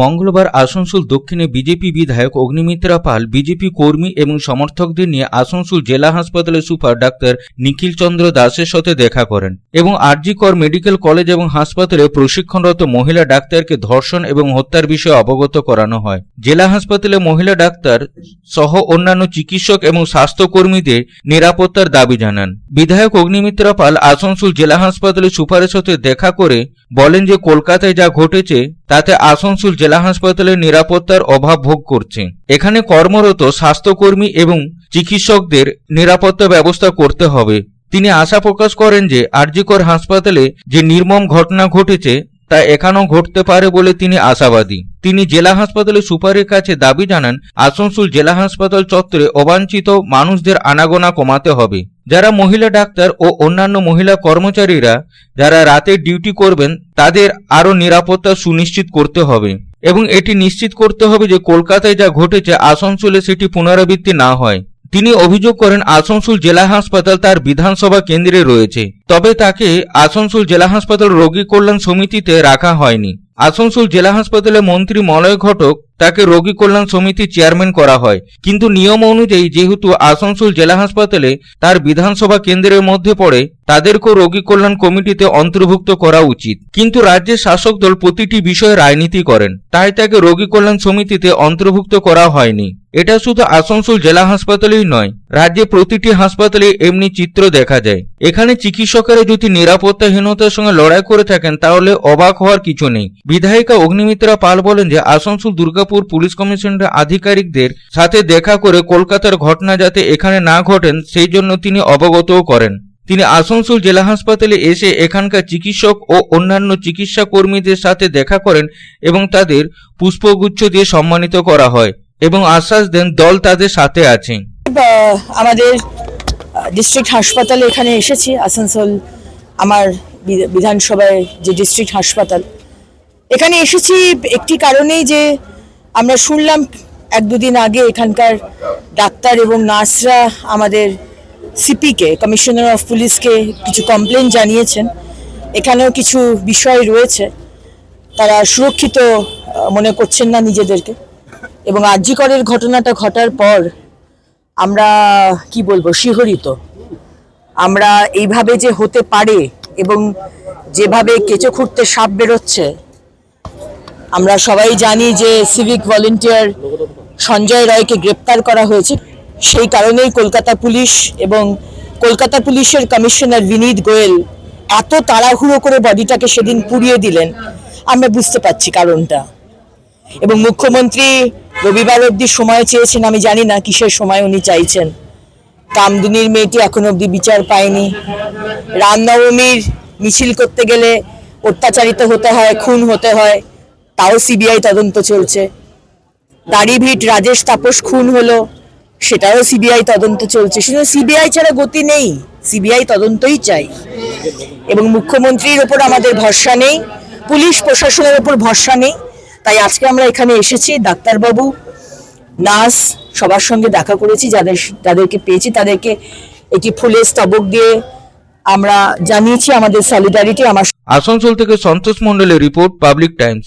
মঙ্গলবার আসানসোল দক্ষিণে বিজেপি বিধায়ক অগ্নিমিত্রা পাল, বিজেপি কর্মী এবং সমর্থকদের নিয়ে আসানসোল জেলা হাসপাতালের সুপার ডাক্তার নিখিল চন্দ্র দাসের সাথে দেখা করেন এবং আরজি কর মেডিকেল কলেজ এবং হাসপাতালে প্রশিক্ষণরত মহিলা ডাক্তারকে ধর্ষণ এবং হত্যার বিষয়ে অবগত করানো হয়। জেলা হাসপাতালে মহিলা ডাক্তার সহ অন্যান্য চিকিৎসক এবং স্বাস্থ্যকর্মীদের নিরাপত্তার দাবি জানান। বিধায়ক অগ্নিমিত্রা পাল আসানসোল জেলা হাসপাতালে সুপারের সাথে দেখা করে বলেন যে কলকাতায় যা ঘটেছে, তাতে আসানসোল জেলা হাসপাতালের নিরাপত্তার অভাব ভোগ করছে। এখানে কর্মরত স্বাস্থ্যকর্মী এবং চিকিৎসকদের নিরাপত্তা ব্যবস্থা করতে হবে। তিনি আশা প্রকাশ করেন যে আরজিকর হাসপাতালে যে নির্মম ঘটনা ঘটেছে, তা এখানেও ঘটতে পারে বলে তিনি আশাবাদী। তিনি জেলা হাসপাতালে সুপারের কাছে দাবি জানান, আসানসোল জেলা হাসপাতাল চত্বরে অবাঞ্ছিত মানুষদের আনাগোনা কমাতে হবে। যারা মহিলা ডাক্তার ও অন্যান্য মহিলা কর্মচারীরা যারা রাতে ডিউটি করবেন, তাদের আরও নিরাপত্তা সুনিশ্চিত করতে হবে। এবং এটি নিশ্চিত করতে হবে যে কলকাতায় যা ঘটেছে আসানসোলে সেটি পুনরাবৃত্তি না হয়। তিনি অভিযোগ করেন আসানসোল জেলা হাসপাতাল তার বিধানসভা কেন্দ্রে রয়েছে। তবে তাকে আসানসোল জেলা হাসপাতাল রোগী কল্যাণ সমিতিতে রাখা হয়নি। আসানসোল জেলা হাসপাতালে মন্ত্রী মলয় ঘটক তাকে রোগী কল্যাণ সমিতির চেয়ারম্যান করা হয়। কিন্তু নিয়ম অনুযায়ী যেহেতু আসানসোল জেলা হাসপাতালে তার বিধানসভা কেন্দ্রের মধ্যে পড়ে, তাদেরকেও রোগী কল্যাণ কমিটিতে অন্তর্ভুক্ত করা উচিত। কিন্তু রাজ্যের শাসক দল প্রতিটি বিষয়ে রাজনীতি করেন, তাই তাকে রোগী কল্যাণ সমিতিতে অন্তর্ভুক্ত করা হয়নি। এটা শুধু আসানসোল জেলা হাসপাতালেই নয় রাজ্যে প্রতিটি হাসপাতালে এমনি চিত্র দেখা যায়। এখানে চিকিৎসকেরা যদি নিরাপত্তাহীনতার সঙ্গে লড়াই করে থাকেন, তাহলে অবাক হওয়ার কিছু নেই। বিধায়িকা অগ্নিমিত্রা পাল বলেন যে, আসানসোল দুর্গাপুর পুলিশ কমিশনের আধিকারিকদের সাথে দেখা করে কলকাতার ঘটনা যাতে এখানে না ঘটেন, সেই জন্য তিনি অবগতও করেন। তিনি আসানসোল জেলা হাসপাতালে এসে এখানকার চিকিৎসক ও অন্যান্য চিকিৎসা কর্মীদের সাথে দেখা করেন এবং তাদের পুষ্পগুচ্ছ দিয়ে সম্মানিত করা হয়। এবং আশ্বাস দেন, দল তাদের সাথে আছে। আমাদের ডিস্ট্রিক্ট হাসপাতালে এখানে এসেছি, আসানসোল, আমার বিধানসভায় যে ডিস্ট্রিক্ট হাসপাতাল। এখানে এসেছি একটি কারণেই যে আমরা শুনলাম এক দুদিন আগে এখানকার ডাক্তার এবং নার্সরা আমাদের সিপিকে, কমিশনার অফ পুলিশকে কিছু কমপ্লেন জানিয়েছেন। এখানেও কিছু বিষয় রয়েছে। তারা সুরক্ষিত মনে করছেন না নিজেদেরকে। এবং আর্যিকরের ঘটনাটা ঘটার পর আমরা, কি বলব, শিহরিত। আমরা এইভাবে যে হতে পারে এবং যেভাবে কেঁচো খুঁড়তে সাপ বেরোচ্ছে, আমরা সবাই জানি যে সিভিক ভলেন্টিয়ার সঞ্জয় রায়কে গ্রেপ্তার করা হয়েছে। সেই কারণেই কলকাতা পুলিশ এবং কলকাতা পুলিশের কমিশনার বিনীত গোয়েল এত তাড়াহুড়ো করে বডিটাকে সেদিন পুড়িয়ে দিলেন। আমরা বুঝতে পারছি কারণটা। এবং মুখ্যমন্ত্রী রবিবার অবধি সময় চেয়েছেন, আমি জানি না কিসের সময় উনি চাইছেন। কামদুনির মেয়েটি এখন অবধি বিচার পায়নি। রামনবমীর মিছিল করতে গেলে অত্যাচারিত হতে হয়, খুন হতে হয়, তাও সিবিআই তদন্ত চলছে। দাড়িভিট রাজেশ তাপস খুন হলো, সেটাও সিবিআই তদন্ত চলছে। শুধু সিবিআই ছাড়া গতি নেই, সিবিআই তদন্তই চাই। এবং মুখ্যমন্ত্রীর ওপর আমাদের ভরসা নেই, পুলিশ প্রশাসনের ওপর ভরসা নেই। তাই আজকে আমরা এখানে এসেছি, ডাক্তারবাবু, নার্স সবার সঙ্গে দেখা করেছি, যাদের যাদেরকে পেয়েছি, তাদেরকে একটি ফুলের স্তবক দিয়ে আমরা জানিয়েছি আমাদের সলিডারিটি আমার আসানসোল থেকে সন্তোষ মন্ডলের রিপোর্ট পাবলিক টাইমস